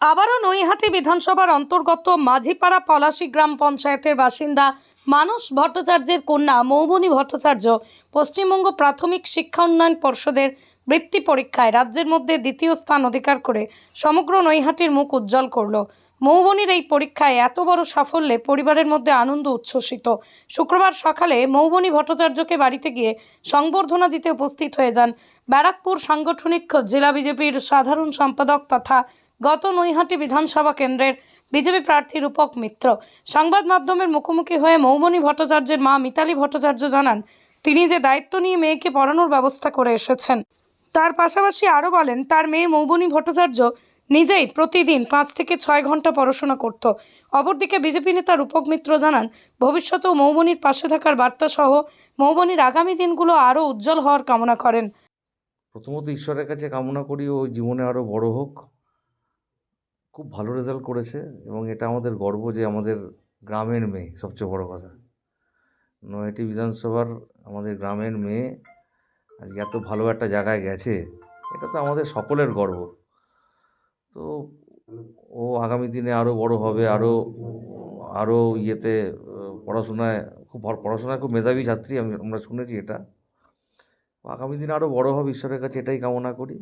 আবারও নৈহাটি বিধানসভার অন্তর্গত মাঝিপাড়া পলাশী গ্রাম পঞ্চায়েতের বাসিন্দা মানস ভট্টাচার্যের কন্যা মৌবনী ভট্টাচার্য পশ্চিমবঙ্গ প্রাথমিক শিক্ষা উন্নয়ন পর্ষদের বৃত্তি পরীক্ষায় রাজ্যের মধ্যে দ্বিতীয় স্থান অধিকার করে সমগ্র নৈহাটির মুখ উজ্জ্বল করল। মৌবনির এই পরীক্ষায় এত বড় সাফল্যে পরিবারের মধ্যে আনন্দ উচ্ছ্বসিত। শুক্রবার সকালে মৌবনী ভট্টাচার্যকে বাড়িতে গিয়ে সংবর্ধনা দিতে উপস্থিত হয়ে যান ব্যারাকপুর সাংগঠনিক জেলা বিজেপির সাধারণ সম্পাদক তথা গত নৈহাটি বিধানসভা কেন্দ্রের বিজেপি প্রার্থী রূপক মিত্র। সংবাদ মাধ্যমের মুখোমুখি হয়ে মৌবনী ভট্টাচার্যের মা মিতালি ভট্টাচার্য জানান, তিনি যে দায়িত্ব নিয়ে মেয়েকে পড়ানোর ব্যবস্থা করে এসেছেন, তার পাশাপাশি আরও বলেন, তার মেয়ে মৌবনী ভট্টাচার্য নিজেই প্রতিদিন পাঁচ থেকে ছয় ঘণ্টা পড়াশোনা করত। অপরদিকে বিজেপি নেতা রূপক মিত্র জানান, ভবিষ্যতেও মৌবনির পাশে থাকার বার্তা সহ মৌবনির আগামী দিনগুলো আরও উজ্জ্বল হওয়ার কামনা করেন। প্রথমত ঈশ্বরের কাছে কামনা করি ও জীবনে আরও বড় হোক। খুব ভালো রেজাল্ট করেছে এবং এটা আমাদের গর্ব যে আমাদের গ্রামের মেয়ে সবচেয়ে বড় কথা। নয়টি বিধানসভার আমাদের গ্রামের মেয়ে আজকে এত ভালো একটা জায়গায় গেছে, এটা তো আমাদের সকলের গর্ব। তো ও আগামী দিনে আরও বড় হবে আরও আরও ইয়েতে, পড়াশোনায় খুব পড়াশোনায় খুব মেধাবী ছাত্রী, আমি, আমরা শুনেছি এটা। আগামী দিনে আরও বড় হবে, ঈশ্বরের কাছে এটাই কামনা করি।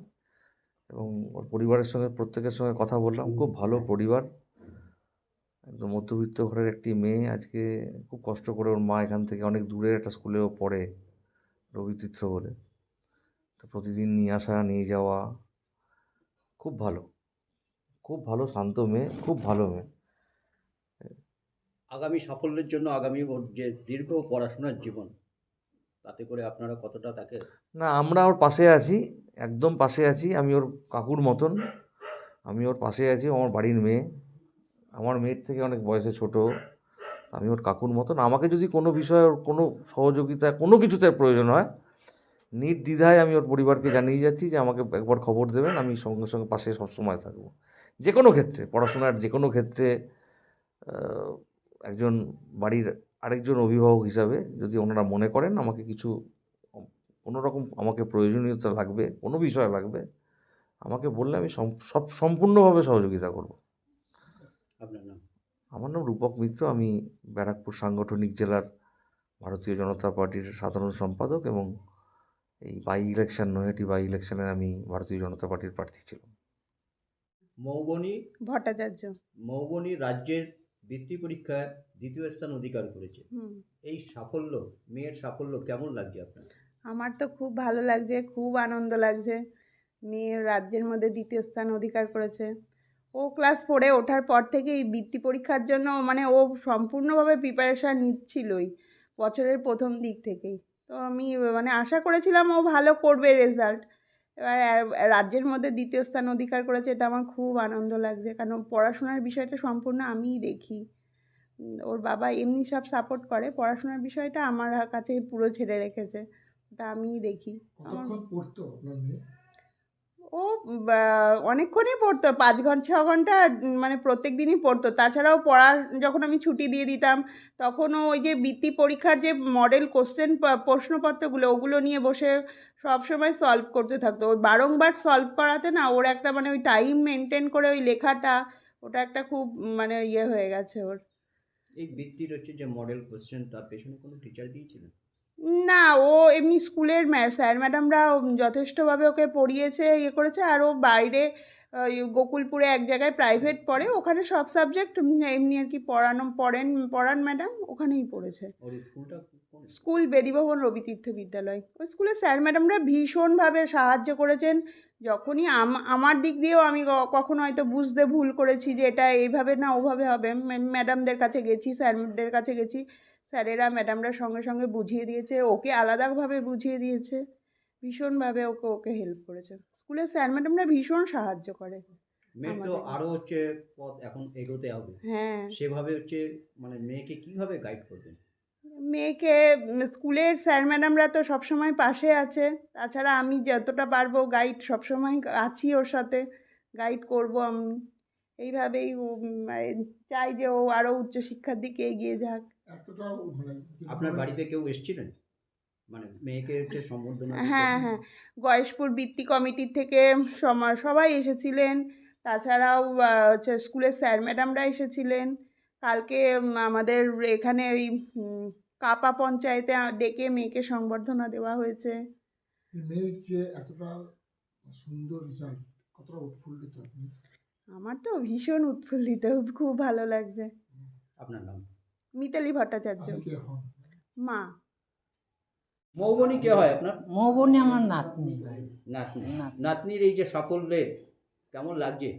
এবং ওর পরিবারের সঙ্গে প্রত্যেকের সঙ্গে কথা বললাম। খুব ভালো পরিবার। একদম মধ্যবিত্ত ঘরের একটি মেয়ে। আজকে খুব কষ্ট করে ওর মা এখান থেকে অনেক দূরে একটা স্কুলেও পড়ে রবিতীর্থ বলে। তো প্রতিদিন নিয়ে আসা নিয়ে যাওয়া। খুব ভালো। খুব ভালো শান্ত মেয়ে খুব ভালো মেয়ে। আগামী সাফল্যের জন্য আগামী ওর যে দীর্ঘ পড়াশোনার জীবন তাতে করে আপনারা কতটা তাকে না, আমরা ওর পাশে আছি, একদম পাশে আছি। আমি ওর কাকুর মতন। আমি ওর পাশে আছি আমার বাড়ির মেয়ে। আমার মেয়ের থেকে অনেক বয়সে ছোট। আমি ওর কাকুর মতন। আমাকে যদি কোনো বিষয়ে ওর কোনো সহযোগিতা, কোনো কিছুতে প্রয়োজন হয়, নির্দ্বিধায় আমি ওর পরিবারকে জানিয়ে যাচ্ছি যে আমাকে একবার খবর দেবেন। আমি সঙ্গে সঙ্গে পাশে সবসময় থাকব। যে কোনো ক্ষেত্রে, পড়াশোনার যে কোনো ক্ষেত্রে একজন বাড়ির আরেকজন অভিভাবক হিসাবে যদি ওনারা মনে করেন আমাকে কিছু কোনো রকম আমাকে প্রয়োজনীয়তা লাগবে কোনো বিষয় লাগবে আমাকে বললে আমি সব সম্পূর্ণভাবে সহযোগিতা করব। আমার নাম রূপক মিত্র আমি ব্যারাকপুর সাংগঠনিক জেলার ভারতীয় জনতা পার্টির সাধারণ সম্পাদক এবং এই বাই ইলেকশন নৈহাটি বাই ইলেকশনের আমি ভারতীয় জনতা পার্টির প্রার্থী ছিলাম। মৌবনী? ভট্টাচার্য। মৌবনী রাজ্যের বৃত্তি পরীক্ষায় দ্বিতীয় স্থান অধিকার করেছে। এই সাফল্য মেয়ের সাফল্য কেমন লাগছে আপনার? আমার তো খুব ভালো লাগছে খুব আনন্দ লাগছে। মেয়ে রাজ্যের মধ্যে দ্বিতীয় স্থান অধিকার করেছে। ও ক্লাস ফোরে ওঠার পর থেকেই বৃত্তি পরীক্ষার জন্য মানে ও সম্পূর্ণভাবে প্রিপারেশান নিচ্ছিলই বছরের প্রথম দিক থেকেই। তো আমি মানে আশা করেছিলাম ও ভালো করবে রেজাল্ট এবার রাজ্যের মধ্যে দ্বিতীয় স্থান অধিকার করেছে এটা আমার খুব আনন্দ লাগছে। কারণ পড়াশোনার বিষয়টা সম্পূর্ণ আমিই দেখি। ওর বাবা এমনি সব সাপোর্ট করে পড়াশোনার বিষয়টা আমার কাছে পুরো ছেড়ে রেখেছে। ওটা আমিই দেখি। আমার পড়তো আপনার মেয়ে? ও অনেকক্ষণই পড়তো, পাঁচ ঘণ্টা ছ ঘণ্টা মানে প্রত্যেক দিনই পড়তো। তাছাড়াও পড়ার, যখন আমি ছুটি দিয়ে দিতাম, তখনও ওই যে বৃত্তি পরীক্ষার যে মডেল কোশ্চেন প্রশ্নপত্রগুলো, ওগুলো নিয়ে বসে সব সময় সলভ করতে থাকতো। ওই বারংবার সলভ করাতে না, ওর একটা মানে ওই টাইম মেনটেন করে ওই লেখাটা, ওটা একটা খুব মানে ইয়ে হয়ে গেছে ওর। এই বৃত্তির হচ্ছে যে মডেল কোশ্চেন তার পেছনে কোনো টিচার দিয়েছিলেন? না ও এমনি স্কুলের ম্যা- স্যার ম্যাডামরা যথেষ্টভাবে ওকে পড়িয়েছে ইয়ে করেছে আর ও বাইরে ইয়ে গোকুলপুরে এক জায়গায় প্রাইভেট পড়ে ওখানে সব সাবজেক্ট এমনি আর কি পড়ানো পড়েন পড়ান ম্যাডাম ওখানেই পড়েছে। স্কুল বেদিভবন রবিতীর্থ বিদ্যালয় ওই স্কুলে স্যার ম্যাডামরা ভীষণভাবে সাহায্য করেছেন যখনই আম- আমার দিক দিয়েও আমি কখনো হয়তো বুঝতে ভুল করেছি যে এটা এইভাবে না ওভাবে হবে ম্যাডামদের কাছে গেছি স্যারদের কাছে গেছি স্যারেরা ম্যাডামরা সঙ্গে সঙ্গে বুঝিয়ে দিয়েছে ওকে আলাদাভাবে বুঝিয়ে দিয়েছে। ভীষণভাবে ওকে ওকে হেল্প করেছে। স্কুলের স্যার ম্যাডামরা ভীষণ সাহায্য করে মেয়ের তো আরও হচ্ছে পথ এখন এগোতে হবে। হ্যাঁ। সেভাবে হচ্ছে মানে মেয়েকে কীভাবে গাইড করবেন? মেয়েকে স্কুলের স্যার ম্যাডামরা তো সবসময় পাশে আছে। তাছাড়া আমি যতটা পারব গাইড সবসময় আছি ওর সাথে। গাইড করব আমি। এইভাবেই চাই যে ও আরও উচ্চশিক্ষার দিকে এগিয়ে যাক। এতটা মানে আপনার বাড়িতে কেউ এসেছিলেন? মানে মেয়েকে হচ্ছে সম্বর্ধনা হ্যাঁ হ্যাঁ। গয়েশপুর বৃত্তি কমিটির থেকে সবাই এসেছিলেন। তাছাড়াও হচ্ছে স্কুলের স্যার ম্যাডামরা এসেছিলেন। কালকে আমাদের এখানে ওই কাপা পঞ্চায়েতে ডেকে মেয়েকে সংবর্ধনা দেওয়া হয়েছে। মেয়ের যে এতটা সুন্দর রেজাল্ট কতটা উৎফুল্লিত? আমার তো ভীষণ উৎফুল্লিত। খুব ভালো লাগছে। আপনার নাম? মিতালি ভট্টাচার্য। মা। মৌবনী কে হয় আপনার? মৌবনী আমার নাতনি। নাতনি। নাতনি। নাতনির এই যে সাফল্যে কেমন লাগছে?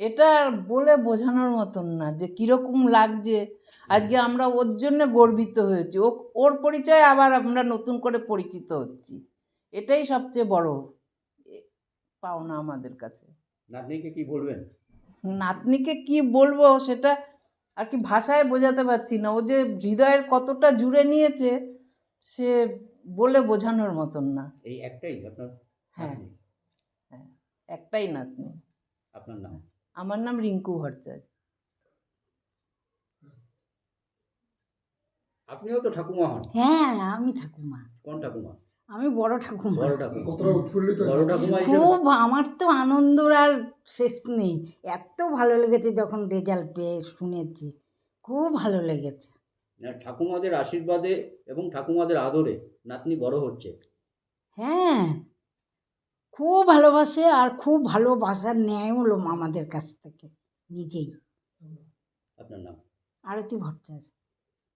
এটা আর বলে বোঝানোর মতন না যে কীরকম লাগছে। আজকে আমরা ওর জন্য গর্বিত হয়েছি। ও ওর পরিচয় আবার আমরা নতুন করে পরিচিত হচ্ছি। এটাই সবচেয়ে বড় পাওনা আমাদের কাছে। নাতনিকে কি বলবেন? নাতনিকে কি বলব সেটা আর কি ভাষায় বোঝাতে পারছি না। ও যে হৃদয়ের কতটা জুড়ে নিয়েছে সে বলে বোঝানোর মতন না। এই একটাই আপনার হ্যাঁ। নাতনি? একটাই নাতনি। আপনার নাম? আমার নাম রিঙ্কু ভট্টাচার্য। আপনিও তো ঠাকুমা হন? হ্যাঁ আমি ঠাকুমা। কোন ঠাকুমা? আমি বড় ঠাকুমা। বড় ঠাকুমা। বড় ঠাকুমা। হিসেবে খুব আমার তো আনন্দর আর শেষ নেই। এত ভালো লেগেছে যখন রেজাল্ট পেয়ে শুনেছি। খুব ভালো লেগেছে। না, ঠাকুমাদের আশীর্বাদে এবং ঠাকুমাদের আদরে নাতনি বড় হচ্ছে। হ্যাঁ খুব ভালোবাসে আর খুব ভালোবাসার ন্যায় হলো আমাদের কাছ থেকে নিজেই। আপনার নাম? আরতি ভট্টাচার্য।